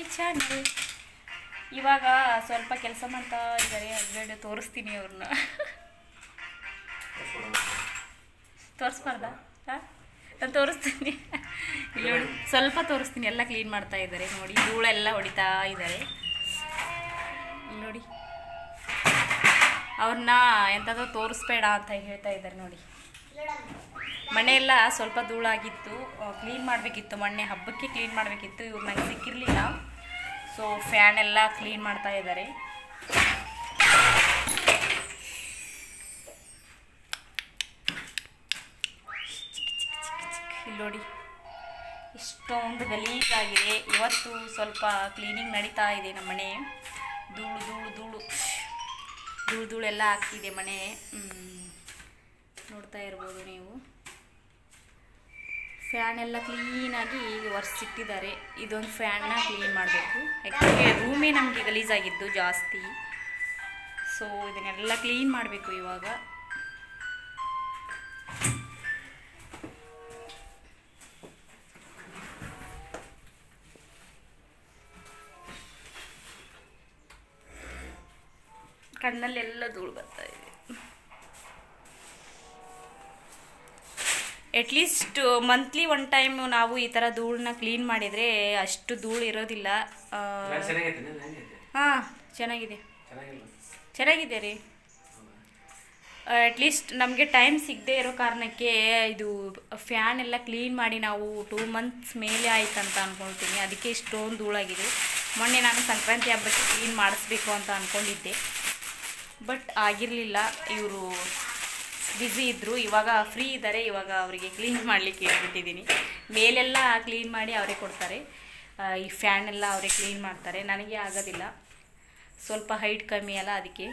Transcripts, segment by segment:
My channel. ಇವಾಗ ಸ್ವಲ್ಪ ಕೆಲಸ ಮಾಡ್ತಾ ಇದ್ದಾರೆ ಹಸ್ಬೆಂಡ್ ತೋರಿಸ್ತೀನಿ ಅವ್ರನ್ನ. ತೋರಿಸ್ಬಾರ್ದಾ? ನಾನು ತೋರಿಸ್ತೀನಿ. ಇಲ್ಲಿ ಸ್ವಲ್ಪ ತೋರಿಸ್ತೀನಿ, ಎಲ್ಲ ಕ್ಲೀನ್ ಮಾಡ್ತಾ ಇದ್ದಾರೆ. ನೋಡಿ, ಧೂಳೆಲ್ಲ ಹೊಡಿತಾ ಇದ್ದಾರೆ. ನೋಡಿ. ಅವ್ರನ್ನ ಎಂಥದೋ ತೋರಿಸ್ಬೇಡ ಅಂತ ಹೇಳ್ತಾ ಇದ್ದಾರೆ, ನೋಡಿ. ಮನೆ ಎಲ್ಲ ಸ್ವಲ್ಪ ಧೂಳಾಗಿತ್ತು. ಕ್ಲೀನ್ ಮಾಡಬೇಕಿತ್ತು ಮೊನ್ನೆ. ಹಬ್ಬಕ್ಕೆ ಕ್ಲೀನ್ ಮಾಡಬೇಕಿತ್ತು. ಇವ್ರು ನಂಗೆ ಸಿಕ್ಕಿರಲಿಲ್ಲ. ಸೊ ಫ್ಯಾನ್ ಎಲ್ಲ ಕ್ಲೀನ್ ಮಾಡ್ತಾ ಇದ್ದಾರೆ. ನೋಡಿ ಇಷ್ಟೊಂದು ಗಲೀಜಾಗಿದೆ. ಇವತ್ತು ಸ್ವಲ್ಪ ಕ್ಲೀನಿಂಗ್ ನಡೀತಾ ಇದೆ ನಮ್ಮ ಮನೆ. ಧೂಳು ಧೂಳು ಧೂಳು. ಧೂಳು, ಧೂಳೆಲ್ಲ ಆಗ್ತಿದೆ ಮನೆ. ನೋಡ್ತಾ ಇರ್ಬೋದು ನೀವು. ಫ್ಯಾನ್ ಎಲ್ಲ ಕ್ಲೀನಾಗಿ ಒರೆಸಿಟ್ಟಿದ್ದಾರೆ. ಇದೊಂದು ಫ್ಯಾನ್ನ ಕ್ಲೀನ್ ಮಾಡಬೇಕು. ಯಾಕಂದರೆ ರೂಮೇ ನಮಗೆ ಗಲೀಜಾಗಿದ್ದು ಜಾಸ್ತಿ. ಸೊ ಇದನ್ನೆಲ್ಲ ಕ್ಲೀನ್ ಮಾಡಬೇಕು ಇವಾಗ. ಕಣ್ಣಲ್ಲೆಲ್ಲ ಧೂಳು ಬರ್ತಾ ಅಟ್ಲೀಸ್ಟ್ ಮಂತ್ಲಿ ಒನ್ ಟೈಮ್ ನಾವು ಈ ಥರ ಧೂಳನ್ನ ಕ್ಲೀನ್ ಮಾಡಿದರೆ ಅಷ್ಟು ಧೂಳು ಇರೋದಿಲ್ಲ. ಹಾಂ ಚೆನ್ನಾಗಿದೆ. ಚೆನ್ನಾಗಿದೆ ರೀ. ಅಟ್ಲೀಸ್ಟ್ ನಮಗೆ ಟೈಮ್ ಸಿಗದೆ ಇರೋ ಕಾರಣಕ್ಕೆ ಇದು ಫ್ಯಾನ್ ಎಲ್ಲ ಕ್ಲೀನ್ ಮಾಡಿ ನಾವು ಟೂ ಮಂತ್ಸ್ ಮೇಲೆ ಆಯ್ತು ಅಂತ ಅಂದ್ಕೊಳ್ತೀನಿ ಅದಕ್ಕೆ ಇಷ್ಟೊಂದು ಧೂಳಾಗಿದೆ. ಮೊನ್ನೆ ನಾನು ಸಂಕ್ರಾಂತಿ ಹಬ್ಬಕ್ಕೆ ಕ್ಲೀನ್ ಮಾಡಿಸ್ಬೇಕು ಅಂತ ಅಂದ್ಕೊಂಡಿದ್ದೆ ಬಟ್ ಆಗಿರಲಿಲ್ಲ. ಇವರು ಬ್ಯುಸಿ ಇದ್ದರು ಇವಾಗ ಫ್ರೀ ಇದ್ದಾರೆ ಇವಾಗ ಅವರಿಗೆ ಕ್ಲೀನ್ ಮಾಡಲಿಕ್ಕೆ ಹೇಳ್ಬಿಟ್ಟಿದ್ದೀನಿ. ಮೇಲೆಲ್ಲ ಕ್ಲೀನ್ ಮಾಡಿ ಅವರೇ ಕೊಡ್ತಾರೆ. ಈ ಫ್ಯಾನ್ ಎಲ್ಲ ಅವರೇ ಕ್ಲೀನ್ ಮಾಡ್ತಾರೆ. ನನಗೆ ಆಗೋದಿಲ್ಲ. ಸ್ವಲ್ಪ ಹೈಟ್ ಕಮ್ಮಿ ಅಲ್ಲ ಅದಕ್ಕೆ.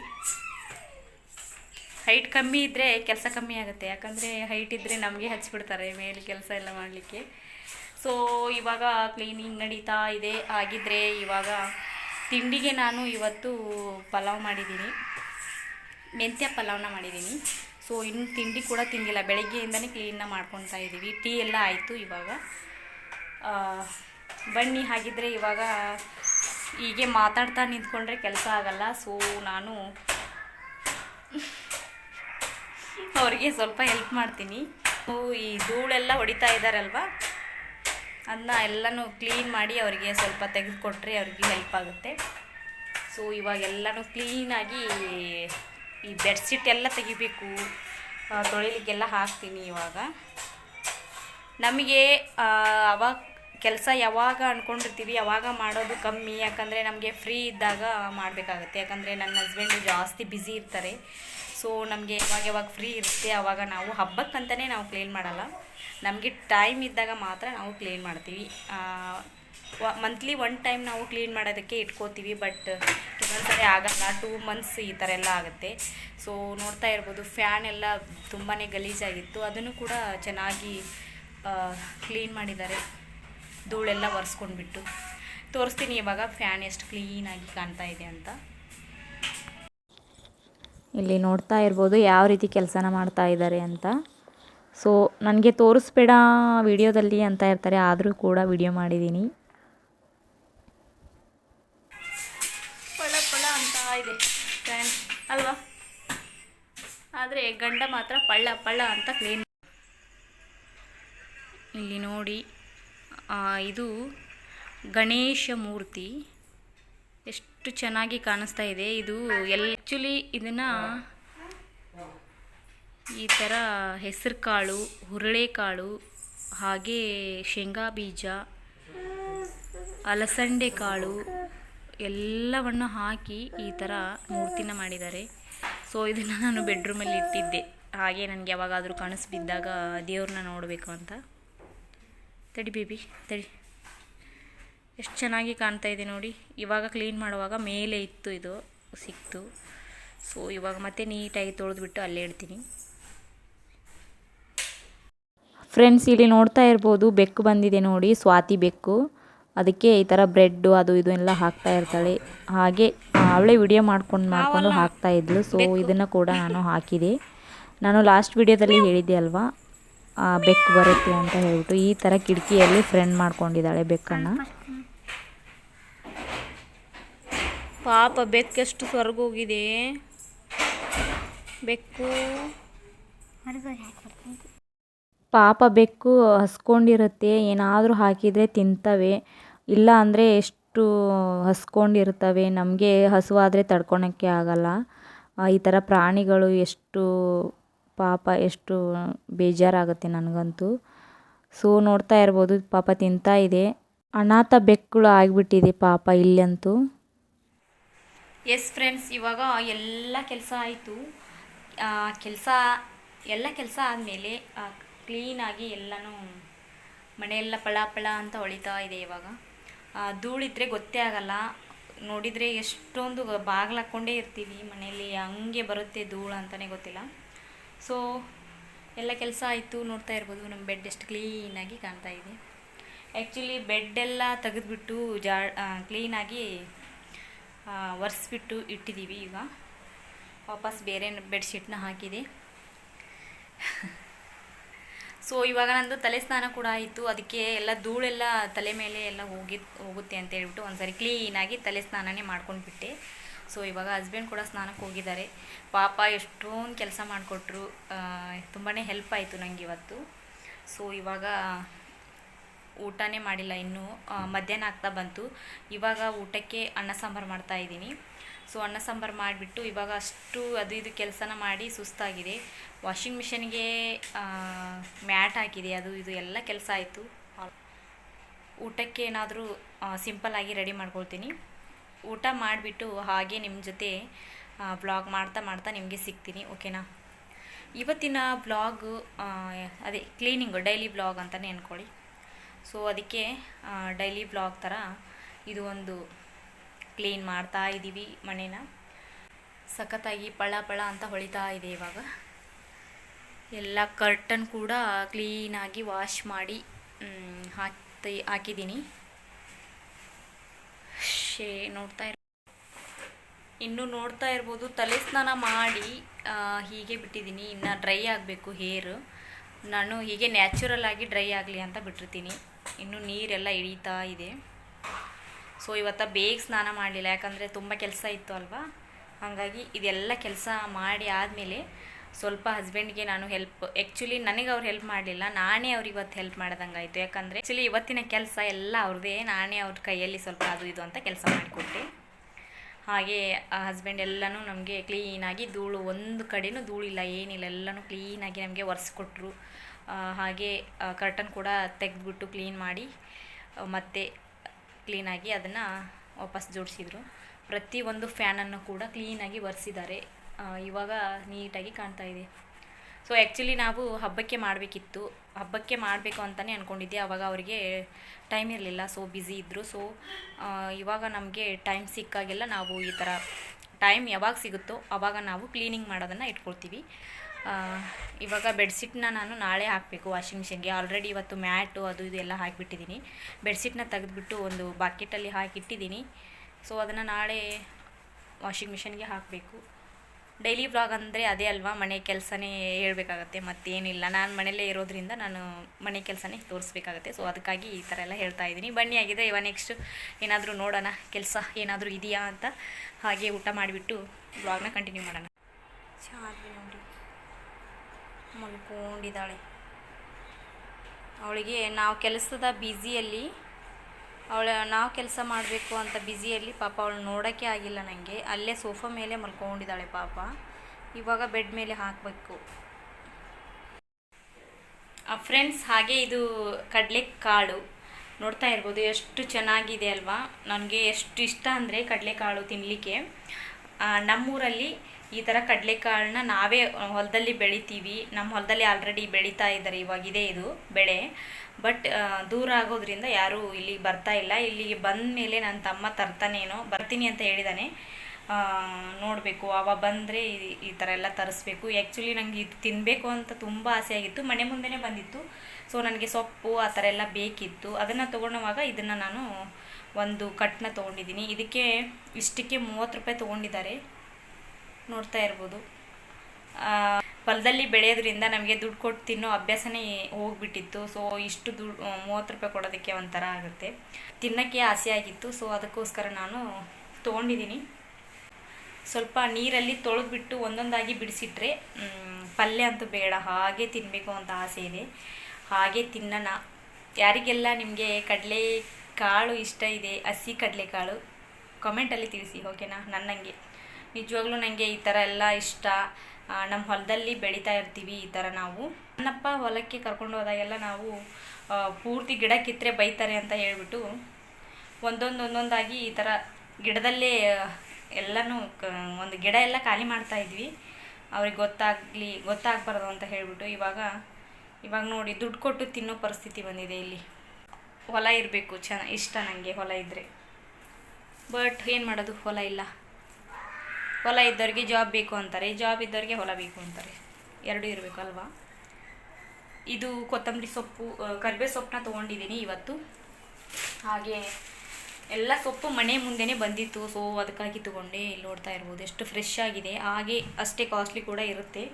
ಹೈಟ್ ಕಮ್ಮಿ ಇದ್ದರೆ ಕೆಲಸ ಕಮ್ಮಿ ಆಗುತ್ತೆ. ಯಾಕಂದರೆ ಹೈಟ್ ಇದ್ದರೆ ನಮಗೆ ಹಚ್ಚಿಬಿಡ್ತಾರೆ ಮೇಲೆ ಕೆಲಸ ಎಲ್ಲ ಮಾಡಲಿಕ್ಕೆ. ಸೊ ಇವಾಗ ಕ್ಲೀನಿಂಗ್ ನಡೀತಾ ಇದೆ. ಆಗಿದ್ದರೆ ಇವಾಗ ತಿಂಡಿಗೆ ನಾನು ಇವತ್ತು ಪಲಾವ್ ಮಾಡಿದ್ದೀನಿ. ಮೆಂತ್ಯ ಪಲಾವ್ನ ಮಾಡಿದ್ದೀನಿ. ಸೊ ಇನ್ನು ತಿಂಡಿ ಕೂಡ ತಿಂದಿಲ್ಲ. ಬೆಳಗ್ಗೆಯಿಂದನೇ ಕ್ಲೀನ್ನ ಮಾಡ್ಕೊತಾ ಇದ್ದೀವಿ ಟೀ ಎಲ್ಲ ಆಯಿತು ಇವಾಗ. ಬನ್ನಿ, ಹಾಗಿದ್ರೆ ಇವಾಗ ಹೀಗೆ ಮಾತಾಡ್ತಾ ನಿಂತ್ಕೊಂಡ್ರೆ ಕೆಲಸ ಆಗಲ್ಲ. ಸೊ ನಾನು ಅವರಿಗೆ ಸ್ವಲ್ಪ ಹೆಲ್ಪ್ ಮಾಡ್ತೀನಿ. ಈ ಧೂಳೆಲ್ಲ ಹೊಡಿತಾ ಇದ್ದಾರಲ್ವ ಅದನ್ನ ಎಲ್ಲನೂ ಕ್ಲೀನ್ ಮಾಡಿ ಅವರಿಗೆ ಸ್ವಲ್ಪ ತೆಗೆದುಕೊಟ್ರೆ ಅವ್ರಿಗೆ ಹೆಲ್ಪ್ ಆಗುತ್ತೆ. ಸೊ ಇವಾಗೆಲ್ಲನೂ ಕ್ಲೀನಾಗಿ ಈ ಬೆಡ್ಶೀಟ್ ಎಲ್ಲ ತೆಗಿಬೇಕು. ತೊಳಿಲಿಕ್ಕೆಲ್ಲ ಹಾಕ್ತೀನಿ ಇವಾಗ. ನಮಗೆ ಅವಾಗ ಕೆಲಸ ಯಾವಾಗ ಅಂದ್ಕೊಂಡಿರ್ತೀವಿ ಯಾವಾಗ ಮಾಡೋದು ಕಮ್ಮಿ, ಯಾಕಂದರೆ ನಮಗೆ ಫ್ರೀ ಇದ್ದಾಗ ಮಾಡಬೇಕಾಗುತ್ತೆ. ಯಾಕಂದರೆ ನನ್ನ ಹಸ್ಬೆಂಡು ಜಾಸ್ತಿ ಬ್ಯುಸಿ ಇರ್ತಾರೆ. ಸೊ ನಮಗೆ ಯಾವಾಗ ಯಾವಾಗ ಫ್ರೀ ಇರುತ್ತೆ ಆವಾಗ ನಾವು ಹಬ್ಬಕ್ಕಂತಲೇ ನಾವು ಕ್ಲೀನ್ ಮಾಡಲ್ಲ. ನಮಗೆ ಟೈಮ್ ಇದ್ದಾಗ ಮಾತ್ರ ನಾವು ಕ್ಲೀನ್ ಮಾಡ್ತೀವಿ. ಮಂತ್ಲಿ ಒನ್ ಟೈಮ್ ನಾವು ಕ್ಲೀನ್ ಮಾಡೋದಕ್ಕೆ ಇಟ್ಕೋತೀವಿ ಬಟ್ ಇನ್ನೊಂದ್ಸರಿ ಆಗಲ್ಲ. ಟೂ ಮಂತ್ಸ್ ಈ ಥರ ಎಲ್ಲ ಆಗುತ್ತೆ. ಸೊ ನೋಡ್ತಾ ಇರ್ಬೋದು. ಫ್ಯಾನ್ ಎಲ್ಲ ತುಂಬಾ ಗಲೀಜಾಗಿತ್ತು. ಅದನ್ನು ಕೂಡ ಚೆನ್ನಾಗಿ ಕ್ಲೀನ್ ಮಾಡಿದ್ದಾರೆ. ಧೂಳೆಲ್ಲ ಒರೆಸ್ಕೊಂಡ್ಬಿಟ್ಟು. ತೋರಿಸ್ತೀನಿ ಇವಾಗ ಫ್ಯಾನ್ ಎಷ್ಟು ಕ್ಲೀನಾಗಿ ಕಾಣ್ತಾ ಇದೆ ಅಂತ. ಇಲ್ಲಿ ನೋಡ್ತಾ ಇರ್ಬೋದು ಯಾವ ರೀತಿ ಕೆಲಸನ ಮಾಡ್ತಾ ಇದ್ದಾರೆ ಅಂತ. ಸೊ ನನಗೆ ತೋರಿಸ್ಬೇಡ ವಿಡಿಯೋದಲ್ಲಿ ಅಂತ ಇರ್ತಾರೆ, ಆದರೂ ಕೂಡ ವಿಡಿಯೋ ಮಾಡಿದ್ದೀನಿ. ಆದರೆ ಗಂಡ ಮಾತ್ರ ಪಳ್ಳ ಪಳ್ಳ ಅಂತ ಕ್ಲೀನ್ ಇಲ್ಲಿ ನೋಡಿ ಇದು ಗಣೇಶ ಮೂರ್ತಿ. ಎಷ್ಟು ಚೆನ್ನಾಗಿ ಕಾಣಿಸ್ತಾ ಇದೆ. ಇದು ಆ್ಯಕ್ಚುಲಿ ಇದನ್ನು ಈ ಥರ ಹೆಸರು ಕಾಳು ಹುರುಳೆಕಾಳು, ಹಾಗೆ ಶೇಂಗಾ ಬೀಜ ಅಲಸಂಡೆ ಕಾಳು ಎಲ್ಲವನ್ನು ಹಾಕಿ ಈ ಥರ ಮೂರ್ತಿನ ಮಾಡಿದ್ದಾರೆ. ಸೊ ಇದನ್ನು ನಾನು ಬೆಡ್ರೂಮಲ್ಲಿ ಇಟ್ಟಿದ್ದೆ. ಹಾಗೆ ನನಗೆ ಯಾವಾಗಾದರೂ ಕನಸು ಬಿದ್ದಾಗ ದೇವ್ರನ್ನ ನೋಡಬೇಕು ಅಂತ. ತಡಿ ಬೇಬಿ ತಡಿ. ಎಷ್ಟು ಚೆನ್ನಾಗಿ ಕಾಣ್ತಾ ಇದೆ ನೋಡಿ. ಇವಾಗ ಕ್ಲೀನ್ ಮಾಡುವಾಗ ಮೇಲೆ ಇತ್ತು ಇದು, ಸಿಕ್ತು. ಸೊ ಇವಾಗ ಮತ್ತೆ ನೀಟಾಗಿ ತೊಳೆದ್ಬಿಟ್ಟು ಅಲ್ಲೇ ಇಡ್ತೀನಿ. ಫ್ರೆಂಡ್ಸ್ ಇಲ್ಲಿ ನೋಡ್ತಾ ಇರ್ಬೋದು, ಬೆಕ್ಕು ಬಂದಿದೆ ನೋಡಿ, ಸ್ವಾತಿ ಬೆಕ್ಕು. ಅದಕ್ಕೆ ಈ ಥರ ಬ್ರೆಡ್ಡು ಅದು ಇದು ಎಲ್ಲ ಹಾಕ್ತಾ ಇರ್ತಾಳೆ. ಹಾಗೆ ಅವಳೇ ವಿಡಿಯೋ ಮಾಡ್ಕೊಂಡು ಮಾಡ್ಕೊಂಡು ಹಾಕ್ತಾ ಇದ್ಲು. ಸೊ ಇದನ್ನು ಕೂಡ ನಾನು ಹಾಕಿದೆ. ನಾನು ಲಾಸ್ಟ್ ವಿಡಿಯೋದಲ್ಲಿ ಹೇಳಿದ್ದೆ ಅಲ್ವಾ? ಬೆಕ್ಕು ಬರುತ್ತೆ ಅಂತ ಹೇಳ್ಬಿಟ್ಟು ಈ ಥರ ಕಿಟಕಿಯಲ್ಲಿ ಫ್ರೆಂಡ್ ಮಾಡ್ಕೊಂಡಿದ್ದಾಳೆ ಬೆಕ್ಕನ್ನು. ಪಾಪ ಬೆಕ್ಕೆಷ್ಟು ಸ್ವರ್ಗೋಗಿದೆ. ಬೆಕ್ಕು. ಪಾಪ ಬೆಕ್ಕು ಹಸ್ಕೊಂಡಿರುತ್ತೆ. ಏನಾದರೂ ಹಾಕಿದರೆ ತಿಂತವೆ. ಇಲ್ಲ ಅಂದರೆ ಎಷ್ಟು ಹಸ್ಕೊಂಡಿರ್ತವೆ, ನಮಗೆ ಹಸುವಾದರೆ ತಡ್ಕೊಳಕ್ಕೆ ಆಗಲ್ಲ. ಈ ಥರ ಪ್ರಾಣಿಗಳು ಎಷ್ಟು ಪಾಪ, ಎಷ್ಟು ಬೇಜಾರಾಗುತ್ತೆ ನನಗಂತೂ. ಸೊ ನೋಡ್ತಾ ಇರ್ಬೋದು, ಪಾಪ ತಿಂತಾ ಇದೆ. ಅನಾಥ ಬೆಕ್ಕುಗಳು ಆಗಿಬಿಟ್ಟಿದೆ ಪಾಪ ಇಲ್ಲಂತೂ. ಎಸ್ ಫ್ರೆಂಡ್ಸ್ ಇವಾಗ ಎಲ್ಲ ಕೆಲಸ ಆಯಿತು. ಕೆಲಸ, ಎಲ್ಲ ಕೆಲಸ ಆದಮೇಲೆ ಕ್ಲೀನಾಗಿ ಎಲ್ಲನೂ ಮನೆಯೆಲ್ಲ ಪಳ ಪಳ ಅಂತ ಹೊಳಿತಾ ಇದೆ ಇವಾಗ. ಧೂಳಿದ್ರೆ ಗೊತ್ತೇ ಆಗಲ್ಲ. ನೋಡಿದರೆ ಎಷ್ಟೊಂದು ಬಾಗಿಲು ಹಾಕ್ಕೊಂಡೇ ಇರ್ತೀವಿ ಮನೆಯಲ್ಲಿ. ಹಂಗೆ ಬರುತ್ತೆ ಧೂಳು ಅಂತಲೇ ಗೊತ್ತಿಲ್ಲ. ಸೊ ಎಲ್ಲ ಕೆಲಸ ಆಯಿತು ನೋಡ್ತಾ ಇರ್ಬೋದು. ನಮ್ಮ ಬೆಡ್ ಎಷ್ಟು ಕ್ಲೀನಾಗಿ ಕಾಣ್ತಾ ಇದೆ. ಆ್ಯಕ್ಚುಲಿ ಬೆಡ್ಡೆಲ್ಲ ತೆಗೆದುಬಿಟ್ಟು ಜಾ ಕ್ಲೀನಾಗಿ ಒರೆಸ್ಬಿಟ್ಟು ಇಟ್ಟಿದ್ದೀವಿ ಈಗ. ವಾಪಸ್ ಬೇರೆ ಬೆಡ್ಶೀಟ್ನ ಹಾಕಿದೆ. ಸೊ ಇವಾಗ ನಂದು ತಲೆ ಸ್ನಾನ ಕೂಡ ಆಯಿತು. ಅದಕ್ಕೆ ಎಲ್ಲ ಧೂಳೆಲ್ಲ ತಲೆ ಮೇಲೆ ಎಲ್ಲ ಹೋಗಿ, ಹೋಗುತ್ತೆ ಅಂತ ಹೇಳ್ಬಿಟ್ಟು ಒಂದ್ಸರಿ ಕ್ಲೀನಾಗಿ ತಲೆ ಸ್ನಾನನೇ ಮಾಡ್ಕೊಂಡ್ಬಿಟ್ಟೆ ಸೊ ಇವಾಗ ಹಸ್ಬೆಂಡ್ ಕೂಡ ಸ್ನಾನಕ್ಕೆ ಹೋಗಿದ್ದಾರೆ. ಪಾಪ ಎಷ್ಟೊಂದು ಕೆಲಸ ಮಾಡಿಕೊಟ್ರು. ತುಂಬಾ ಹೆಲ್ಪ್ ಆಯಿತು ನನಗೆ ಇವತ್ತು. ಸೊ ಇವಾಗ ಊಟನೇ ಮಾಡಿಲ್ಲ ಇನ್ನೂ. ಮಧ್ಯಾಹ್ನ ಆಗ್ತಾ ಬಂತು. ಇವಾಗ ಊಟಕ್ಕೆ ಅನ್ನ ಸಾಂಬಾರು ಮಾಡ್ತಾ ಇದ್ದೀನಿ. ಸೊ ಅನ್ನ ಸಾಂಬಾರು ಮಾಡಿಬಿಟ್ಟು ಇವಾಗ ಅಷ್ಟು ಅದು ಇದು ಕೆಲಸನ ಮಾಡಿ ಸುಸ್ತಾಗಿದೆ. ವಾಷಿಂಗ್ ಮಿಷಿನ್ಗೆ ಮ್ಯಾಟ್ ಹಾಕಿದೆ, ಅದು ಇದು ಎಲ್ಲ ಕೆಲಸ ಆಯಿತು. ಊಟಕ್ಕೆ ಏನಾದರೂ ಸಿಂಪಲ್ಲಾಗಿ ರೆಡಿ ಮಾಡ್ಕೊಳ್ತೀನಿ. ಊಟ ಮಾಡಿಬಿಟ್ಟು ಹಾಗೆ ನಿಮ್ಮ ಜೊತೆ ಬ್ಲಾಗ್ ಮಾಡ್ತಾ ಮಾಡ್ತಾ ನಿಮಗೆ ಸಿಗ್ತೀನಿ ಓಕೆನಾ ಇವತ್ತಿನ ಬ್ಲಾಗು ಅದೇ ಕ್ಲೀನಿಂಗು ಡೈಲಿ ಬ್ಲಾಗ್ ಅಂತಲೇ ಅಂದ್ಕೊಳ್ಳಿ ಸೊ ಅದಕ್ಕೆ ಡೈಲಿ ಬ್ಲಾಗ್ ಥರ ಇದು ಒಂದು ಕ್ಲೀನ್ ಮಾಡ್ತಾ ಇದ್ದೀವಿ ಮನೇನ ಸಖತ್ತಾಗಿ ಪಳ ಪಳ ಅಂತ ಹೊಳಿತಾ ಇದೆ ಇವಾಗ. ಎಲ್ಲ ಕರ್ಟನ್ ಕೂಡ ಕ್ಲೀನಾಗಿ ವಾಶ್ ಮಾಡಿ ಹಾಕಿ ಹಾಕ್ತಿ, ಹಾಕಿದ್ದೀನಿ. ಶೇ, ನೋಡ್ತಾ ಇರ್, ಇನ್ನು ನೋಡ್ತಾ ಇರ್ಬೋದು. ತಲೆ ಸ್ನಾನ ಮಾಡಿ ಹೀಗೆ ಬಿಟ್ಟಿದ್ದೀನಿ. ಇನ್ನು ಡ್ರೈ ಆಗಬೇಕು ಹೇರ್ ನಾನು ಹೀಗೆ ನ್ಯಾಚುರಲ್ ಆಗಿ ಡ್ರೈ ಆಗಲಿ ಅಂತ ಬಿಟ್ಟಿರ್ತೀನಿ. ಇನ್ನು ನೀರೆಲ್ಲ ಇಳೀತಾ ಇದೆ. ಸೊ ಇವತ್ತು ಬೇಗ ಸ್ನಾನ ಮಾಡಲಿಲ್ಲ ಯಾಕಂದರೆ ತುಂಬ ಕೆಲಸ ಇತ್ತು ಅಲ್ವಾ? ಹಾಗಾಗಿ ಇದೆಲ್ಲ ಕೆಲಸ ಮಾಡಿ ಆದಮೇಲೆ ಸ್ವಲ್ಪ ಹಸ್ಬೆಂಡ್ಗೆ ನಾನು ಹೆಲ್ಪ್ ಆ್ಯಕ್ಚುಲಿ ನನಗೆ ಅವ್ರು ಹೆಲ್ಪ್ ಮಾಡಲಿಲ್ಲ ನಾನೇ ಅವ್ರು ಇವತ್ತು ಹೆಲ್ಪ್ ಮಾಡ್ದಂಗೆ ಆಯಿತು ಯಾಕಂದರೆ ಆ್ಯಕ್ಚುಲಿ ಇವತ್ತಿನ ಕೆಲಸ ಎಲ್ಲ ಅವ್ರದ್ದೇ ನಾನೇ ಅವ್ರ ಕೈಯಲ್ಲಿ ಸ್ವಲ್ಪ ಅದು ಇದು ಅಂತ ಕೆಲಸ ಮಾಡಿಕೊಟ್ಟೆ. ಹಾಗೆ ಹಸ್ಬೆಂಡ್ ಎಲ್ಲನೂ ನಮಗೆ ಕ್ಲೀನಾಗಿ ಧೂಳು ಒಂದು ಕಡೆಯೂ ಧೂಳಿಲ್ಲ ಏನಿಲ್ಲ ಎಲ್ಲನೂ ಕ್ಲೀನಾಗಿ ನಮಗೆ ಒರೆಸ್ಕೊಟ್ರು. ಆ, ಹಾಗೆ ಕರ್ಟನ್ ಕೂಡ ತೆಗೆದ್ಬಿಟ್ಟು ಕ್ಲೀನ್ ಮಾಡಿ ಮತ್ತೆ ಕ್ಲೀನಾಗಿ ಅದನ್ನು ವಾಪಸ್ ಜೋಡಿಸಿದ್ರು. ಪ್ರತಿಯೊಂದು ಫ್ಯಾನನ್ನು ಕೂಡ ಕ್ಲೀನಾಗಿ ಒರೆಸಿದ್ದಾರೆ. ಇವಾಗ ನೀಟಾಗಿ ಕಾಣ್ತಾ ಇದೆ. ಸೊ ಆ್ಯಕ್ಚುಲಿ ನಾವು ಹಬ್ಬಕ್ಕೆ ಮಾಡಬೇಕಿತ್ತು. ಹಬ್ಬಕ್ಕೆ ಮಾಡಬೇಕು ಅಂತಲೇ ಅಂದ್ಕೊಂಡಿದ್ದೆ ಆವಾಗ ಅವರಿಗೆ ಟೈಮ್ ಇರಲಿಲ್ಲ. ಸೊ ಬ್ಯುಸಿ ಇದ್ದರು ಸೊ ಇವಾಗ ನಮಗೆ ಟೈಮ್ ಸಿಕ್ಕಾಗೆಲ್ಲ ನಾವು ಈ ಥರ ಟೈಮ್ ಯಾವಾಗ ಸಿಗುತ್ತೋ ಆವಾಗ ನಾವು ಕ್ಲೀನಿಂಗ್ ಮಾಡೋದನ್ನು ಇಟ್ಕೊಳ್ತೀವಿ. ಇವಾಗ ಬೆಡ್ಶೀಟ್ನ ನಾನು ನಾಳೆ ಹಾಕಬೇಕು, ವಾಷಿಂಗ್ ಮಿಷಿನ್ಗೆ. ಆಲ್ರೆಡಿ ಇವತ್ತು ಮ್ಯಾಟು ಅದು ಇದೆಲ್ಲ ಹಾಕಿಬಿಟ್ಟಿದ್ದೀನಿ. ಬೆಡ್ಶೀಟ್ನ ತೆಗೆದುಬಿಟ್ಟು ಒಂದು ಬಾಕೆಟಲ್ಲಿ ಹಾಕಿಟ್ಟಿದ್ದೀನಿ. ಸೊ ಅದನ್ನು ನಾಳೆ ವಾಷಿಂಗ್ ಮಿಷಿನ್ಗೆ ಹಾಕಬೇಕು. ಡೈಲಿ ಬ್ಲಾಗ್ ಅಂದರೆ ಅದೇ ಅಲ್ವಾ? ಮನೆ ಕೆಲಸನೇ ಹೇಳಬೇಕಾಗತ್ತೆ, ಮತ್ತೇನಿಲ್ಲ. ನಾನು ಮನೆಯಲ್ಲೇ ಇರೋದ್ರಿಂದ ನಾನು ಮನೆ ಕೆಲಸನೇ ತೋರಿಸ್ಬೇಕಾಗತ್ತೆ. ಸೊ ಅದಕ್ಕಾಗಿ ಈ ಥರ ಎಲ್ಲ ಹೇಳ್ತಾ ಇದ್ದೀನಿ. ಬನ್ನಿ ಆಗಿದೆ ಇವಾಗ ನೆಕ್ಸ್ಟು ಏನಾದರೂ ನೋಡೋಣ, ಕೆಲಸ ಏನಾದರೂ ಇದೆಯಾ ಅಂತ ಹಾಗೆ ಊಟ ಮಾಡಿಬಿಟ್ಟು ಬ್ಲಾಗ್ನ ಕಂಟಿನ್ಯೂ ಮಾಡೋಣ. ನೋಡಿ. ಮಲ್ಕೊಂಡಿದ್ದಾಳೆ. ಅವಳಿಗೆ ನಾವು ಕೆಲಸದ ಬ್ಯುಸಿಯಲ್ಲಿ, ಅವಳ ನಾವು ಕೆಲಸ ಮಾಡಬೇಕು ಅಂತ ಬ್ಯುಸಿಯಲ್ಲಿ ಪಾಪ ಅವಳು ನೋಡೋಕ್ಕೆ ಆಗಿಲ್ಲ ನನಗೆ ಅಲ್ಲೇ ಸೋಫಾ ಮೇಲೆ ಮಲ್ಕೊಂಡಿದ್ದಾಳೆ ಪಾಪ. ಇವಾಗ ಬೆಡ್ ಮೇಲೆ ಹಾಕಬೇಕು. ಫ್ರೆಂಡ್ಸ್, ಹಾಗೆ ಇದು ಕಡಲೆ ಕಾಳು ನೋಡ್ತಾ ಇರ್ಬೋದು, ಎಷ್ಟು ಚೆನ್ನಾಗಿದೆ ಅಲ್ವಾ? ನನಗೆ ಎಷ್ಟು ಇಷ್ಟ ಅಂದರೆ ಕಡಲೆಕಾಳು ತಿನ್ನಲಿಕ್ಕೆ ನಮ್ಮೂರಲ್ಲಿ ಈ ಥರ ಕಡಲೆಕಾಳನ್ನ ನಾವೇ ಹೊಲದಲ್ಲಿ ಬೆಳಿತೀವಿ. ನಮ್ಮ ಹೊಲದಲ್ಲಿ ಆಲ್ರೆಡಿ ಬೆಳೀತಾ ಇದ್ದಾರೆ ಇವಾಗಿದೆ ಇದು ಬೆಳೆ. ಬಟ್ ದೂರ ಆಗೋದ್ರಿಂದ ಯಾರೂ ಇಲ್ಲಿಗೆ ಬರ್ತಾ ಇಲ್ಲ. ಇಲ್ಲಿಗೆ ಬಂದ ಮೇಲೆ ನನ್ನ ತಮ್ಮ ತರ್ತಾನೇನೋ, ಬರ್ತೀನಿ ಅಂತ ಹೇಳಿದಾನೆ. ನೋಡಬೇಕು, ಅವ ಬಂದರೆ ಈ ಥರ ಎಲ್ಲ ತರಿಸ್ಬೇಕು. ಆ್ಯಕ್ಚುಲಿ ನನಗೆ ಇದು ತಿನ್ನಬೇಕು ಅಂತ ತುಂಬ ಆಸೆ ಆಗಿತ್ತು. ಮನೆ ಮುಂದೆನೇ ಬಂದಿತ್ತು. ಸೊ ನನಗೆ ಸೊಪ್ಪು ಆ ಥರ ಎಲ್ಲ ಬೇಕಿತ್ತು. ಅದನ್ನು ತೊಗೊಳೋವಾಗ ಇದನ್ನು ನಾನು ಒಂದು ಕಟ್ನ ತೊಗೊಂಡಿದ್ದೀನಿ. ಇದಕ್ಕೆ ಇಷ್ಟಕ್ಕೆ ಮೂವತ್ತು ರೂಪಾಯಿ ತೊಗೊಂಡಿದ್ದಾರೆ. ನೋಡ್ತಾ ಇರ್ಬೋದು. ಹೊಲದಲ್ಲಿ ಬೆಳೆಯೋದ್ರಿಂದ ನಮಗೆ ದುಡ್ಡು ಕೊಟ್ಟು ತಿನ್ನೋ ಅಭ್ಯಾಸನೇ ಹೋಗ್ಬಿಟ್ಟಿತ್ತು. ಸೊ ಇಷ್ಟು ದುಡ್ಡು ಮೂವತ್ತು ರೂಪಾಯಿ ಕೊಡೋದಕ್ಕೆ ಒಂಥರ ಆಗುತ್ತೆ. ತಿನ್ನೋಕ್ಕೆ ಆಸೆ ಆಗಿತ್ತು. ಸೊ ಅದಕ್ಕೋಸ್ಕರ ನಾನು ತೊಗೊಂಡಿದ್ದೀನಿ. ಸ್ವಲ್ಪ ನೀರಲ್ಲಿ ತೊಳೆದ್ಬಿಟ್ಟು ಒಂದೊಂದಾಗಿ ಬಿಡಿಸಿಟ್ರೆ ಪಲ್ಯ ಅಂತೂ ಬೇಡ. ಹಾಗೆ ತಿನ್ನಬೇಕು ಅಂತ ಆಸೆ ಇದೆ. ಹಾಗೆ ತಿನ್ನೋಣ. ಯಾರಿಗೆಲ್ಲ ನಿಮಗೆ ಕಡಲೆ ಕಾಳು ಇಷ್ಟ ಇದೆ, ಹಸಿ ಕಡಲೆಕಾಳು ಕಾಮೆಂಟಲ್ಲಿ ತಿಳಿಸಿ ಓಕೆನಾ ನನ್ನಂಗೆ. ನಿಜವಾಗ್ಲೂ ನನಗೆ ಈ ಥರ ಎಲ್ಲ ಇಷ್ಟ. ನಮ್ಮ ಹೊಲದಲ್ಲಿ ಬೆಳೀತಾ ಇರ್ತೀವಿ ಈ ಥರ ನಾವು. ನನ್ನಪ್ಪ ಹೊಲಕ್ಕೆ ಕರ್ಕೊಂಡು ಹೋದಾಗೆಲ್ಲ ನಾವು ಪೂರ್ತಿ ಗಿಡ ಕಿತ್ತರೆ ಬೈತಾರೆ ಅಂತ ಹೇಳ್ಬಿಟ್ಟು ಒಂದೊಂದು ಒಂದೊಂದಾಗಿ ಈ ಥರ ಗಿಡದಲ್ಲೇ ಎಲ್ಲನೂ ಕ- ಒಂದು ಗಿಡ ಎಲ್ಲ ಖಾಲಿ ಮಾಡ್ತಾ ಇದ್ವಿ. ಅವ್ರಿಗೆ ಗೊತ್ತಾಗಲಿ, ಗೊತ್ತಾಗಬಾರ್ದು ಅಂತ ಹೇಳಿಬಿಟ್ಟು ಇವಾಗ ಇವಾಗ ನೋಡಿ ದುಡ್ಡು ಕೊಟ್ಟು ತಿನ್ನೋ ಪರಿಸ್ಥಿತಿ ಬಂದಿದೆ ಇಲ್ಲಿ. ಹೊಲ ಇರಬೇಕು, ಚೆನ್ನ, ಇಷ್ಟ ನನಗೆ ಹೊಲ ಇದ್ದರೆ ಬಟ್ ಏನು ಮಾಡೋದು, ಹೊಲ ಇಲ್ಲ. ಹೊಲ ಇದ್ದವ್ರಿಗೆ ಜಾಬ್ ಬೇಕು ಅಂತಾರೆ ಜಾಬ್ ಇದ್ದವ್ರಿಗೆ ಹೊಲ ಬೇಕು ಅಂತಾರೆ. ಎರಡೂ ಇರಬೇಕು ಅಲ್ವಾ? ಇದು ಕೊತ್ತಂಬರಿ ಸೊಪ್ಪು ಕರಿಬೇ ಸೊಪ್ಪನ್ನ ತೊಗೊಂಡಿದ್ದೀನಿ ಇವತ್ತು. ಹಾಗೆ ಎಲ್ಲ ಸೊಪ್ಪು ಮನೆ ಮುಂದೆನೇ ಬಂದಿತ್ತು ಸೊ ಅದಕ್ಕಾಗಿ ತೊಗೊಂಡೆ. ಇಲ್ಲಿ ನೋಡ್ತಾ ಇರ್ಬೋದು, ಎಷ್ಟು ಫ್ರೆಶ್ ಆಗಿದೆ. ಹಾಗೆ ಅಷ್ಟೇ ಕಾಸ್ಟ್ಲಿ ಕೂಡ ಇರುತ್ತೆ.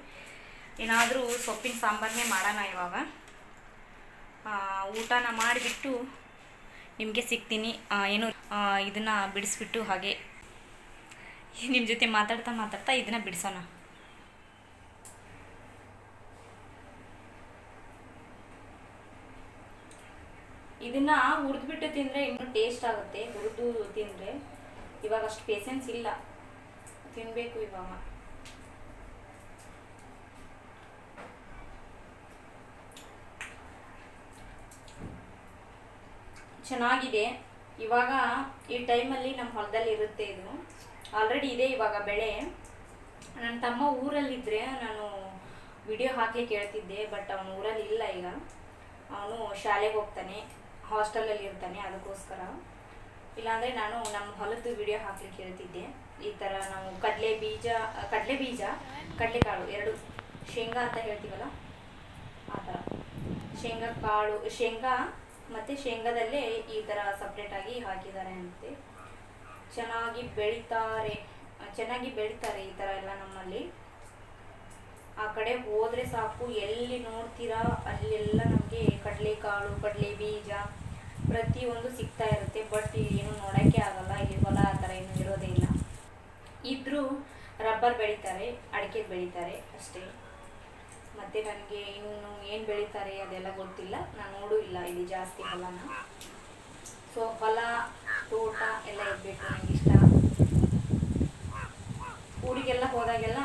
ಏನಾದರೂ ಸೊಪ್ಪಿನ ಸಾಂಬಾರನ್ನೇ ಮಾಡೋಣ ಇವಾಗ. ಊಟನ ಮಾಡಿಬಿಟ್ಟು ನಿಮಗೆ ಸಿಗ್ತೀನಿ. ಏನು ಇದನ್ನು ಬಿಡಿಸ್ಬಿಟ್ಟು ಹಾಗೆ ನಿಮ್ಮ ಜೊತೆ ಮಾತಾಡ್ತಾ ಮಾತಾಡ್ತಾ ಇದನ್ನ ಬಿಡಿಸೋಣ. ಇದನ್ನ ಹುರಿದ್ಬಿಟ್ಟು ತಿಂದರೆ ಇನ್ನೂ ಟೇಸ್ಟ್ ಆಗುತ್ತೆ, ಹುರಿದು ತಿಂದರೆ. ಇವಾಗ ಅಷ್ಟು ಪೇಷನ್ಸ್ ಇಲ್ಲ. ತಿನ್ನಬೇಕು ಇವಾಗ. ಚೆನ್ನಾಗಿದೆ. ಇವಾಗ ಈ ಟೈಮಲ್ಲಿ ನಮ್ಮ ಹೊಲದಲ್ಲಿ ಇರುತ್ತೆ ಇದು. ಆಲ್ರೆಡಿ ಇದೆ ಇವಾಗ ಬೆಳೆ. ನನ್ನ ತಮ್ಮ ಊರಲ್ಲಿದ್ದರೆ ನಾನು ವಿಡಿಯೋ ಹಾಕಿ ಹೇಳ್ತಿದ್ದೆ ಬಟ್ ಅವನು ಊರಲ್ಲಿ ಇಲ್ಲ ಈಗ. ಅವನು ಶಾಲೆಗೆ ಹೋಗ್ತಾನೆ, ಹಾಸ್ಟೆಲಲ್ಲಿ ಇರ್ತಾನೆ ಅದಕ್ಕೋಸ್ಕರ. ಇಲ್ಲಾಂದರೆ ನಾನು ನಮ್ಮ ಹೊಲದ್ದು ವಿಡಿಯೋ ಹಾಕಲಿಕ್ಕೆ ಹೇಳ್ತಿದ್ದೆ ಈ ಥರ ನಾವು ಕಡಲೆ ಬೀಜ ಕಡಲೆ ಬೀಜ, ಕಡಲೆಕಾಳು ಎರಡು, ಶೇಂಗಾ ಅಂತ ಹೇಳ್ತೀವಲ್ಲ? ಆ ಥರ ಶೇಂಗಾ ಕಾಳು, ಶೇಂಗಾ ಮತ್ತು ಶೇಂಗಾದಲ್ಲೇ ಈ ಥರ ಸಪ್ರೇಟಾಗಿ ಹಾಕಿದ್ದಾರೆ ಅಂತೆ. ಚೆನ್ನಾಗಿ ಬೆಳೀತಾರೆ ಚೆನ್ನಾಗಿ ಬೆಳೀತಾರೆ ಈ ಥರ ಎಲ್ಲ ನಮ್ಮಲ್ಲಿ. ಆ ಕಡೆ ಹೋದರೆ ಸಾಕು, ಎಲ್ಲಿ ನೋಡ್ತೀರಾ ಅಲ್ಲೆಲ್ಲ ನಮಗೆ ಕಡಲೆಕಾಳು ಕಡಲೆ ಬೀಜ ಪ್ರತಿಯೊಂದು ಸಿಗ್ತಾ ಇರುತ್ತೆ, ಬಟ್ ಏನು ನೋಡೋಕ್ಕೆ ಆಗಲ್ಲ ಇಲ್ಲಿ ಹೊಲ ಆ ಥರ ಏನು ಇರೋದೇ ಇಲ್ಲ. ಇದ್ರೂ ರಬ್ಬರ್ ಬೆಳೀತಾರೆ, ಅಡಿಕೆ ಬೆಳೀತಾರೆ ಅಷ್ಟೇ. ಮತ್ತು ನನಗೆ ಇನ್ನು ಏನು ಬೆಳೀತಾರೆ ಅದೆಲ್ಲ ಗೊತ್ತಿಲ್ಲ, ನಾನು ನೋಡೂ ಇಲ್ಲ, ಇಲ್ಲಿ ಜಾಸ್ತಿ ಹೊಲನ ಸೊ ಹೊಲ ತೋಟ ಎಲ್ಲ ಇರಬೇಕು ನನಗೆ ಇಷ್ಟ. ಊರಿಗೆಲ್ಲ ಹೋದಾಗೆಲ್ಲ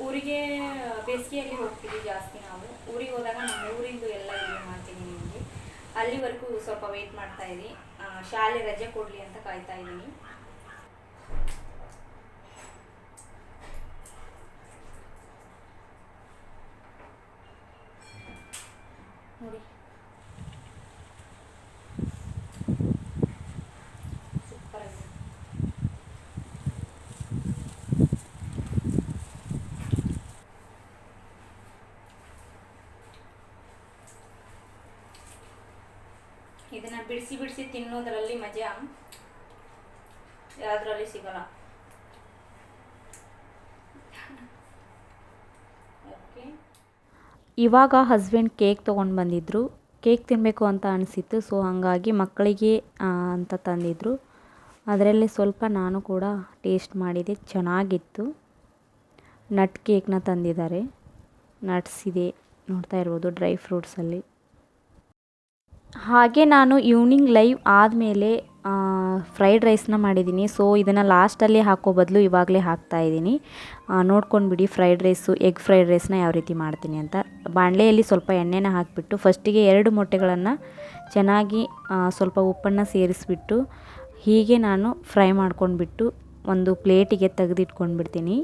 ಊರಿಗೆ ಬೇಸಿಗೆಯಲ್ಲಿ ಹೋಗ್ತೀವಿ ಜಾಸ್ತಿ ನಾವು. ಊರಿಗೆ ಹೋದಾಗ ನಮ್ಮ ಊರಿಂದು ಎಲ್ಲ ಇದು ಮಾಡ್ತೀನಿ ನಿಮಗೆ. ಅಲ್ಲಿವರೆಗೂ ಸ್ವಲ್ಪ ವೆಯ್ಟ್ ಮಾಡ್ತಾ ಆ, ಶಾಲೆ ರಜೆ ಕೊಡಲಿ ಅಂತ ಕಾಯ್ತಾ ಇದ್ದೀನಿ. ನೋಡಿ ಸೂಪರ್ ಆಗಿದೆ ಇದನ್ನ ಬಿಡಿಸಿ ಬಿಡಿಸಿ ತಿನ್ನೋದ್ರಲ್ಲಿ ಮಜಾ ಯಾವ್ದ್ರಲ್ಲಿ ಸಿಗಲ್ಲ. ಇವಾಗ ಹಸ್ಬೆಂಡ್ ಕೇಕ್ ತೊಗೊಂಡು ಬಂದಿದ್ದರು ಕೇಕ್ ತಿನ್ನಬೇಕು ಅಂತ ಅನಿಸಿತ್ತು ಸೊ ಹಾಗಾಗಿ ಮಕ್ಕಳಿಗೆ ಅಂತ ತಂದಿದ್ದರು ಅದರಲ್ಲಿ ಸ್ವಲ್ಪ ನಾನು ಕೂಡ ಟೇಸ್ಟ್ ಮಾಡಿದೆ, ಚೆನ್ನಾಗಿತ್ತು. ನಟ್ ಕೇಕ್ನ ತಂದಿದ್ದಾರೆ. ನಟ್ಸ್ ಇದೆ, ನೋಡ್ತಾ ಇರ್ಬೋದು ಡ್ರೈ ಫ್ರೂಟ್ಸಲ್ಲಿ ಹಾಗೆ ನಾನು ಈವ್ನಿಂಗ್ ಲೈವ್ ಆದಮೇಲೆ ಫ್ರೈಡ್ ರೈಸ್ನ ಮಾಡಿದ್ದೀನಿ. ಸೊ ಇದನ್ನು ಲಾಸ್ಟಲ್ಲಿ ಹಾಕೋ ಬದಲು ಇವಾಗಲೇ ಹಾಕ್ತಾಯಿದ್ದೀನಿ ನೋಡ್ಕೊಂಡ್ಬಿಡಿ ಫ್ರೈಡ್ ರೈಸು ಎಗ್ ಫ್ರೈಡ್ ರೈಸ್ನ ಯಾವ ರೀತಿ ಮಾಡ್ತೀನಿ ಅಂತ. ಬಾಣಲೆಯಲ್ಲಿ ಸ್ವಲ್ಪ ಎಣ್ಣೆನ ಹಾಕಿಬಿಟ್ಟು ಫಸ್ಟಿಗೆ ಎರಡು ಮೊಟ್ಟೆಗಳನ್ನು ಚೆನ್ನಾಗಿ ಸ್ವಲ್ಪ ಉಪ್ಪನ್ನು ಸೇರಿಸ್ಬಿಟ್ಟು, ಹೀಗೆ ನಾನು ಫ್ರೈ ಮಾಡ್ಕೊಂಡ್ಬಿಟ್ಟು, ಒಂದು ಪ್ಲೇಟಿಗೆ ತೆಗೆದಿಟ್ಕೊಂಡ್ಬಿಡ್ತೀನಿ.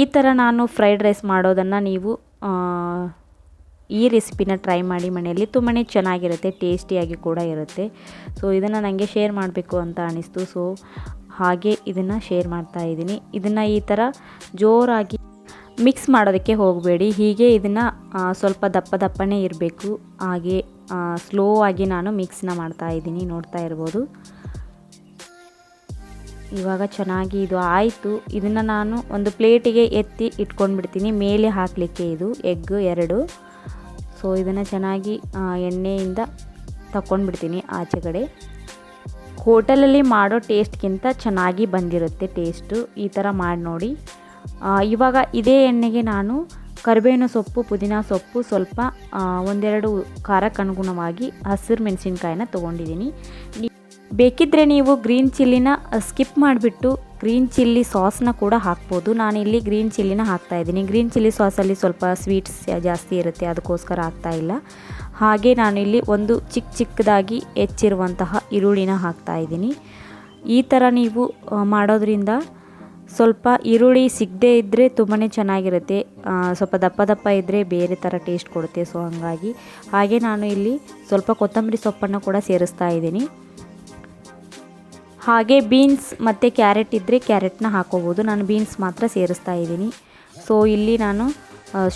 ಈ ಥರ ನಾನು ಫ್ರೈಡ್ ರೈಸ್ ಮಾಡೋದನ್ನು ನೀವು ಈ ರೆಸಿಪಿನ ಟ್ರೈ ಮಾಡಿ ಮನೆಯಲ್ಲಿ ತುಂಬಾ ಚೆನ್ನಾಗಿರುತ್ತೆ, ಟೇಸ್ಟಿಯಾಗಿ ಕೂಡ ಇರುತ್ತೆ. ಸೊ ಇದನ್ನು ನನಗೆ ಶೇರ್ ಮಾಡಬೇಕು ಅಂತ ಅನಿಸ್ತು. ಸೊ ಹಾಗೆ ಇದನ್ನು ಶೇರ್ ಮಾಡ್ತಾ ಇದ್ದೀನಿ. ಇದನ್ನು ಈ ಥರ ಜೋರಾಗಿ ಮಿಕ್ಸ್ ಮಾಡೋದಕ್ಕೆ ಹೋಗಬೇಡಿ. ಹೀಗೆ ಇದನ್ನು ಸ್ವಲ್ಪ ದಪ್ಪ ದಪ್ಪನೇ ಇರಬೇಕು. ಹಾಗೆ ಸ್ಲೋ ಆಗಿ ನಾನು ಮಿಕ್ಸ್ನ ಮಾಡ್ತಾ ಇದ್ದೀನಿ. ನೋಡ್ತಾ ಇರ್ಬೋದು. ಇವಾಗ ಚೆನ್ನಾಗಿ ಇದು ಆಯಿತು. ಇದನ್ನು ನಾನು ಒಂದು ಪ್ಲೇಟಿಗೆ ಎತ್ತಿ ಇಟ್ಕೊಂಡ್ಬಿಡ್ತೀನಿ. ಮೇಲೆ ಹಾಕಲಿಕ್ಕೆ ಇದು ಎಗ್ ಎರಡು. ಸೊ, ಇದನ್ನು ಚೆನ್ನಾಗಿ ಎಣ್ಣೆಯಿಂದ ತಗೊಂಡ್ಬಿಡ್ತೀನಿ ಆಚೆ ಕಡೆ. ಹೋಟೆಲಲ್ಲಿ ಮಾಡೋ ಟೇಸ್ಟ್ಗಿಂತ ಚೆನ್ನಾಗಿ ಬಂದಿರುತ್ತೆ ಟೇಸ್ಟು. ಈ ಥರ ಮಾಡಿ ನೋಡಿ. ಇವಾಗ ಇದೇ ಎಣ್ಣೆಗೆ ನಾನು ಕರಿಬೇವಿನ ಸೊಪ್ಪು, ಪುದೀನ ಸೊಪ್ಪು ಸ್ವಲ್ಪ ಒಂದೆರಡು ಖಾರಕ್ಕೆ ಅನುಗುಣವಾಗಿ ಹಸಿರು ಮೆಣಸಿನ್ಕಾಯಿನ ತೊಗೊಂಡಿದ್ದೀನಿ. ಬೇಕಿದ್ದರೆ ನೀವು ಗ್ರೀನ್ ಚಿಲ್ಲಿನ ಸ್ಕಿಪ್ ಮಾಡಿಬಿಟ್ಟು ಗ್ರೀನ್ ಚಿಲ್ಲಿ ಸಾಸ್ನ ಕೂಡ ಹಾಕ್ಬೋದು. ನಾನಿಲ್ಲಿ ಗ್ರೀನ್ ಚಿಲ್ಲಿನ ಹಾಕ್ತಾ ಇದ್ದೀನಿ. ಗ್ರೀನ್ ಚಿಲ್ಲಿ ಸಾಸಲ್ಲಿ ಸ್ವಲ್ಪ ಸ್ವೀಟ್ಸ್ ಜಾಸ್ತಿ ಇರುತ್ತೆ. ಅದಕ್ಕೋಸ್ಕರ ಹಾಕ್ತಾ ಇಲ್ಲ. ಹಾಗೆ ನಾನು ಇಲ್ಲಿ ಒಂದು ಚಿಕ್ಕ ಚಿಕ್ಕದಾಗಿ ಹೆಚ್ಚಿರುವಂತಹ ಈರುಳ್ಳಿನ ಹಾಕ್ತಾ ಇದ್ದೀನಿ. ಈ ಥರ ನೀವು ಮಾಡೋದ್ರಿಂದ ಸ್ವಲ್ಪ ಈರುಳ್ಳಿ ಸಿಗದೇ ಇದ್ದರೆ ತುಂಬಾ ಚೆನ್ನಾಗಿರುತ್ತೆ. ಸ್ವಲ್ಪ ದಪ್ಪ ದಪ್ಪ ಇದ್ದರೆ ಬೇರೆ ಥರ ಟೇಸ್ಟ್ ಕೊಡುತ್ತೆ. ಸೊ ಹಾಗಾಗಿ ಹಾಗೆ ನಾನು ಇಲ್ಲಿ ಸ್ವಲ್ಪ ಕೊತ್ತಂಬರಿ ಸೊಪ್ಪನ್ನು ಕೂಡ ಸೇರಿಸ್ತಾ ಇದ್ದೀನಿ. ಹಾಗೆ ಬೀನ್ಸ್ ಮತ್ತು ಕ್ಯಾರೆಟ್ ಇದ್ದರೆ ಕ್ಯಾರೆಟ್ನ ಹಾಕೋಬೋದು. ನಾನು ಬೀನ್ಸ್ ಮಾತ್ರ ಸೇರಿಸ್ತಾ ಇದ್ದೀನಿ. ಸೊ ಇಲ್ಲಿ ನಾನು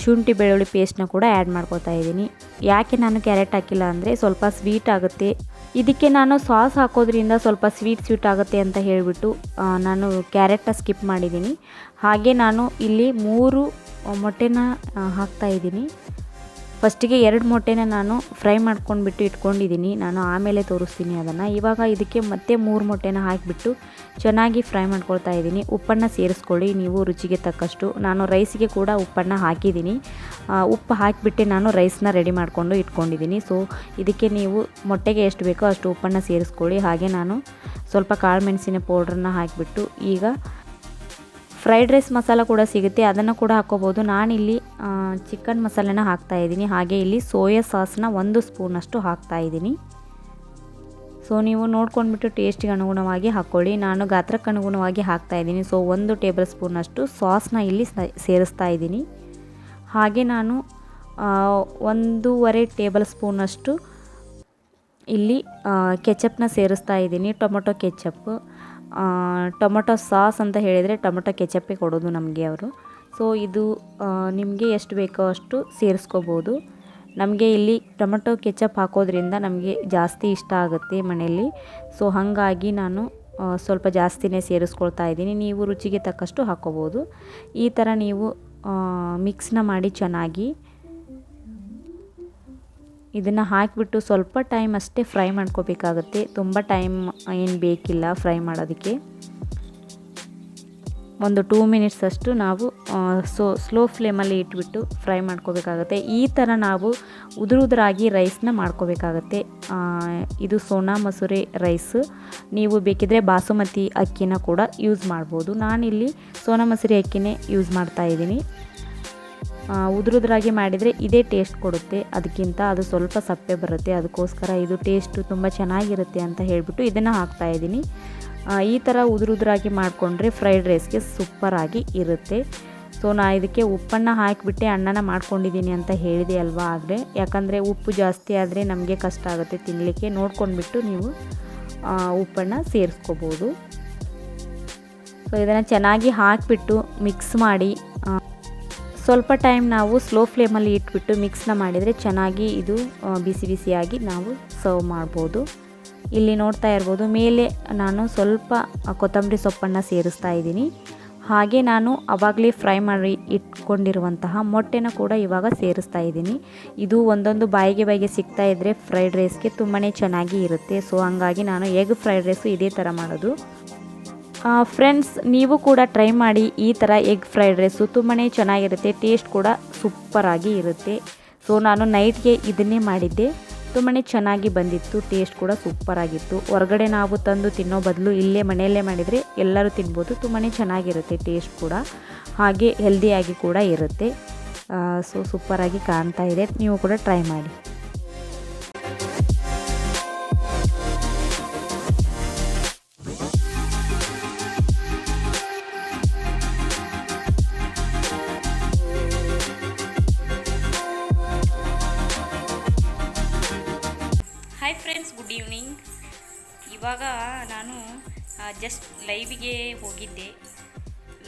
ಶುಂಠಿ ಬೆಳ್ಳುಳ್ಳಿ ಪೇಸ್ಟ್ನ ಕೂಡ ಆ್ಯಡ್ ಮಾಡ್ಕೋತಾ ಇದ್ದೀನಿ. ಯಾಕೆ ನಾನು ಕ್ಯಾರೆಟ್ ಹಾಕಿಲ್ಲ ಅಂದರೆ ಸ್ವಲ್ಪ ಸ್ವೀಟ್ ಆಗುತ್ತೆ. ಇದಕ್ಕೆ ನಾನು ಸಾಸ್ ಹಾಕೋದ್ರಿಂದ ಸ್ವಲ್ಪ ಸ್ವೀಟ್ ಸ್ವೀಟ್ ಆಗುತ್ತೆ ಅಂತ ಹೇಳಿಬಿಟ್ಟು ನಾನು ಕ್ಯಾರೆಟ್ನ ಸ್ಕಿಪ್ ಮಾಡಿದ್ದೀನಿ. ಹಾಗೆ ನಾನು ಇಲ್ಲಿ ಮೂರು ಮೊಟ್ಟೆನ ಹಾಕ್ತಾ ಇದ್ದೀನಿ. ಫಸ್ಟಿಗೆ ಎರಡು ಮೊಟ್ಟೆನ ನಾನು ಫ್ರೈ ಮಾಡ್ಕೊಂಡ್ಬಿಟ್ಟು ಇಟ್ಕೊಂಡಿದ್ದೀನಿ. ನಾನು ಆಮೇಲೆ ತೋರಿಸ್ತೀನಿ ಅದನ್ನು. ಇವಾಗ ಇದಕ್ಕೆ ಮತ್ತೆ ಮೂರು ಮೊಟ್ಟೆನ ಹಾಕಿಬಿಟ್ಟು ಚೆನ್ನಾಗಿ ಫ್ರೈ ಮಾಡ್ಕೊಳ್ತಾ ಇದ್ದೀನಿ. ಉಪ್ಪನ್ನು ಸೇರಿಸ್ಕೊಳ್ಳಿ, ನೀವು ರುಚಿಗೆ ತಕ್ಕಷ್ಟು. ನಾನು ರೈಸಿಗೆ ಕೂಡ ಉಪ್ಪನ್ನು ಹಾಕಿದ್ದೀನಿ. ಉಪ್ಪು ಹಾಕಿಬಿಟ್ಟೆ ನಾನು ರೈಸ್ನ ರೆಡಿ ಮಾಡಿಕೊಂಡು ಇಟ್ಕೊಂಡಿದ್ದೀನಿ. ಸೊ ಇದಕ್ಕೆ ನೀವು ಮೊಟ್ಟೆಗೆ ಎಷ್ಟು ಬೇಕೋ ಅಷ್ಟು ಉಪ್ಪನ್ನು ಸೇರಿಸ್ಕೊಳ್ಳಿ. ಹಾಗೆ ನಾನು ಸ್ವಲ್ಪ ಕಾಳು ಮೆಣಸಿನ ಪೌಡ್ರನ್ನ ಹಾಕಿಬಿಟ್ಟು ಈಗ ಫ್ರೈಡ್ ರೈಸ್ ಮಸಾಲ ಕೂಡ ಸಿಗುತ್ತೆ. ಅದನ್ನು ಕೂಡ ಹಾಕ್ಕೋಬೋದು ನಾನಿಲ್ಲಿ ಚಿಕನ್ ಮಸಾಲೆನ ಹಾಕ್ತಾ ಇದ್ದೀನಿ. ಹಾಗೆ ಇಲ್ಲಿ ಸೋಯಾ ಸಾಸ್ನ ಒಂದು ಸ್ಪೂನಷ್ಟು ಹಾಕ್ತಾ ಇದ್ದೀನಿ. ಸೊ ನೀವು ನೋಡ್ಕೊಂಡ್ಬಿಟ್ಟು ಟೇಸ್ಟಿಗೆ ಅನುಗುಣವಾಗಿ ಹಾಕ್ಕೊಳ್ಳಿ ನಾನು ಗಾತ್ರಕ್ಕೆ ಅನುಗುಣವಾಗಿ ಹಾಕ್ತಾ ಇದ್ದೀನಿ. ಸೊ ಒಂದು ಟೇಬಲ್ ಸ್ಪೂನಷ್ಟು ಸಾಸ್ನ ಇಲ್ಲಿ ಸೇರಿಸ್ತಾ ಇದ್ದೀನಿ. ಹಾಗೆ ನಾನು ಒಂದೂವರೆ ಟೇಬಲ್ ಸ್ಪೂನಷ್ಟು ಇಲ್ಲಿ ಕೆಚಪ್ನ ಸೇರಿಸ್ತಾ ಇದ್ದೀನಿ. ಟೊಮೊಟೊ ಕೆಚಪ್ ಟೊಮೊಟೊ ಸಾಸ್ ಅಂತ ಹೇಳಿದರೆ ಟೊಮೊಟೊ ಕೆಚಪ್ಪೇ ಕೊಡೋದು ನಮಗೆ ಅವರು. ಸೊ ಇದು ನಿಮಗೆ ಎಷ್ಟು ಬೇಕೋ ಅಷ್ಟು ಸೇರಿಸ್ಕೋಬೋದು. ನಮಗೆ ಇಲ್ಲಿ ಟೊಮೊಟೊ ಕೆಚಪ್ ಹಾಕೋದ್ರಿಂದ ನಮಗೆ ಜಾಸ್ತಿ ಇಷ್ಟ ಆಗುತ್ತೆ ಮನೆಯಲ್ಲಿ. ಸೊ ಹಾಗಾಗಿ ನಾನು ಸ್ವಲ್ಪ ಜಾಸ್ತಿನೇ ಸೇರಿಸ್ಕೊಳ್ತಾ ಇದ್ದೀನಿ. ನೀವು ರುಚಿಗೆ ತಕ್ಕಷ್ಟು ಹಾಕೋಬೋದು. ಈ ಥರ ನೀವು ಮಿಕ್ಸ್ನ ಮಾಡಿ ಚೆನ್ನಾಗಿ ಇದನ್ನು ಹಾಕಿಬಿಟ್ಟು ಸ್ವಲ್ಪ ಟೈಮ್ ಅಷ್ಟೇ ಫ್ರೈ ಮಾಡ್ಕೋಬೇಕಾಗುತ್ತೆ. ತುಂಬ ಟೈಮ್ ಏನು ಬೇಕಿಲ್ಲ ಫ್ರೈ ಮಾಡೋದಕ್ಕೆ. ಒಂದು ಟೂ ಮಿನಿಟ್ಸ್ ಅಷ್ಟು ನಾವು ಸೋ ಸ್ಲೋ ಫ್ಲೇಮಲ್ಲಿ ಇಟ್ಬಿಟ್ಟು ಫ್ರೈ ಮಾಡ್ಕೋಬೇಕಾಗತ್ತೆ. ಈ ಥರ ನಾವು ಉದುರು ಉದುರಾಗಿ ರೈಸ್ನ ಮಾಡ್ಕೋಬೇಕಾಗತ್ತೆ. ಇದು ಸೋನಾ ಮಸೂರಿ ರೈಸ್ ನೀವು ಬೇಕಿದ್ರೆ ಬಾಸುಮತಿ ಅಕ್ಕಿನ ಕೂಡ ಯೂಸ್ ಮಾಡ್ಬೋದು. ನಾನಿಲ್ಲಿ ಸೋನಾ ಮಸೂರಿ ಅಕ್ಕಿನೇ ಯೂಸ್ ಮಾಡ್ತಾ ಇದ್ದೀನಿ. ಉದುರುದ್ರಾಗಿ ಮಾಡಿದರೆ ಇದೇ ಟೇಸ್ಟ್ ಕೊಡುತ್ತೆ. ಅದಕ್ಕಿಂತ ಅದು ಸ್ವಲ್ಪ ಸಪ್ಪೆ ಬರುತ್ತೆ. ಅದಕ್ಕೋಸ್ಕರ ಇದು ಟೇಸ್ಟು ತುಂಬ ಚೆನ್ನಾಗಿರುತ್ತೆ ಅಂತ ಹೇಳಿಬಿಟ್ಟು ಇದನ್ನು ಹಾಕ್ತಾ ಇದ್ದೀನಿ. ಈ ಥರ ಉದುರುದ್ರಾಗಿ ಮಾಡಿಕೊಂಡ್ರೆ ಫ್ರೈಡ್ ರೈಸ್ಗೆ ಸೂಪರಾಗಿ ಇರುತ್ತೆ. ಸೊ ನಾ ಇದಕ್ಕೆ ಉಪ್ಪನ್ನು ಹಾಕಿಬಿಟ್ಟೆ ಅನ್ನನ ಮಾಡ್ಕೊಂಡಿದ್ದೀನಿ ಅಂತ ಹೇಳಿದೆ ಅಲ್ವಾ ಆದರೆ? ಯಾಕಂದರೆ ಉಪ್ಪು ಜಾಸ್ತಿ ಆದರೆ ನಮಗೆ ಕಷ್ಟ ಆಗುತ್ತೆ ತಿನ್ನಲಿಕ್ಕೆ ನೋಡ್ಕೊಂಡ್ಬಿಟ್ಟು ನೀವು ಉಪ್ಪನ್ನು ಸೇರಿಸ್ಕೋಬೋದು. ಸೊ ಇದನ್ನು ಚೆನ್ನಾಗಿ ಹಾಕಿಬಿಟ್ಟು ಮಿಕ್ಸ್ ಮಾಡಿ ಸ್ವಲ್ಪ ಟೈಮ್ ನಾವು ಸ್ಲೋ ಫ್ಲೇಮಲ್ಲಿ ಇಟ್ಬಿಟ್ಟು ಮಿಕ್ಸ್ನ ಮಾಡಿದರೆ ಚೆನ್ನಾಗಿ ಇದು ಬಿಸಿ ಬಿಸಿಯಾಗಿ ನಾವು ಸರ್ವ್ ಮಾಡ್ಬೋದು. ಇಲ್ಲಿ ನೋಡ್ತಾ ಇರ್ಬೋದು, ಮೇಲೆ ನಾನು ಸ್ವಲ್ಪ ಕೊತ್ತಂಬರಿ ಸೊಪ್ಪನ್ನು ಸೇರಿಸ್ತಾ ಇದ್ದೀನಿ. ಹಾಗೆ ನಾನು ಅವಾಗಲೇ ಫ್ರೈ ಮಾಡಿ ಇಟ್ಕೊಂಡಿರುವಂತಹ ಮೊಟ್ಟೆನ ಕೂಡ ಇವಾಗ ಸೇರಿಸ್ತಾ ಇದ್ದೀನಿ. ಇದು ಒಂದೊಂದು ಬಾಯಿಗೆ ಬಾಯಿಗೆ ಸಿಗ್ತಾ ಇದ್ದರೆ ಫ್ರೈಡ್ ರೈಸ್ಗೆ ತುಂಬಾ ಚೆನ್ನಾಗಿ ಇರುತ್ತೆ. ಸೊ ಹಂಗಾಗಿ ನಾನು ಎಗ್ ಫ್ರೈಡ್ ರೈಸು ಇದೇ ಥರ ಮಾಡೋದು. ಫ್ರೆಂಡ್ಸ್ ನೀವು ಕೂಡ ಟ್ರೈ ಮಾಡಿ ಈ ಥರ ಎಗ್ ಫ್ರೈಡ್ ರೈಸು ತುಂಬಾ ಚೆನ್ನಾಗಿರುತ್ತೆ ಟೇಸ್ಟ್ ಕೂಡ ಸೂಪರಾಗಿ ಇರುತ್ತೆ. ಸೊ ನಾನು ನೈಟ್ಗೆ ಇದನ್ನೇ ಮಾಡಿದ್ದೆ. ತುಂಬಾ ಚೆನ್ನಾಗಿ ಬಂದಿತ್ತು ಟೇಸ್ಟ್ ಕೂಡ ಸೂಪರಾಗಿತ್ತು ಹೊರಗಡೆ ನಾವು ತಂದು ತಿನ್ನೋ ಬದಲು ಇಲ್ಲೇ ಮನೆಯಲ್ಲೇ ಮಾಡಿದರೆ ಎಲ್ಲರೂ ತಿನ್ಬೋದು ತುಂಬಾ ಚೆನ್ನಾಗಿರುತ್ತೆ ಟೇಸ್ಟ್ ಕೂಡ. ಹಾಗೆ ಹೆಲ್ದಿಯಾಗಿ ಕೂಡ ಇರುತ್ತೆ. ಸೊ ಸೂಪರಾಗಿ ಕಾಣ್ತಾ ಇದೆ, ನೀವು ಕೂಡ ಟ್ರೈ ಮಾಡಿ. ಹಾಯ್ ಫ್ರೆಂಡ್ಸ್ ಗುಡ್ ಈವ್ನಿಂಗ್ ಇವಾಗ ನಾನು ಜಸ್ಟ್ ಲೈವಿಗೆ ಹೋಗಿದ್ದೆ.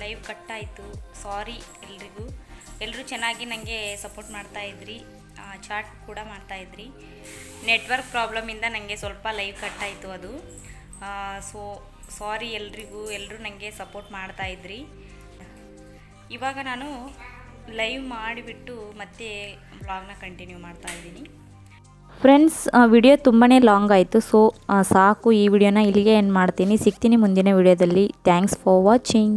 ಲೈವ್ ಕಟ್ಟಾಯಿತು ಸಾರಿ ಎಲ್ರಿಗೂ. ಎಲ್ಲರೂ ಚೆನ್ನಾಗಿ ನನಗೆ ಸಪೋರ್ಟ್ ಮಾಡ್ತಾಯಿದ್ರಿ ಚಾಟ್ ಕೂಡ ಮಾಡ್ತಾಯಿದ್ರಿ ನೆಟ್ವರ್ಕ್ ಪ್ರಾಬ್ಲಮಿಂದ ನನಗೆ ಸ್ವಲ್ಪ ಲೈವ್ ಕಟ್ಟಾಯಿತು ಅದು. ಸೊ ಸಾರಿ ಎಲ್ರಿಗೂ. ಎಲ್ಲರೂ ನನಗೆ ಸಪೋರ್ಟ್ ಮಾಡ್ತಾಯಿದ್ರಿ ಇವಾಗ ನಾನು ಲೈವ್ ಮಾಡಿಬಿಟ್ಟು ಮತ್ತೆ ಬ್ಲಾಗ್ನ ಕಂಟಿನ್ಯೂ ಮಾಡ್ತಾ ಇದ್ದೀನಿ. ಫ್ರೆಂಡ್ಸ್ ವಿಡಿಯೋ ತುಂಬಾ ಲಾಂಗ್ ಆಯಿತು ಸೊ ಸಾಕು ಈ ವಿಡಿಯೋನ ಇಲ್ಲಿಗೆ ಏನು ಮಾಡ್ತೀನಿ. ಸಿಗ್ತೀನಿ ಮುಂದಿನ ವಿಡಿಯೋದಲ್ಲಿ ಥ್ಯಾಂಕ್ಸ್ ಫಾರ್ ವಾಚಿಂಗ್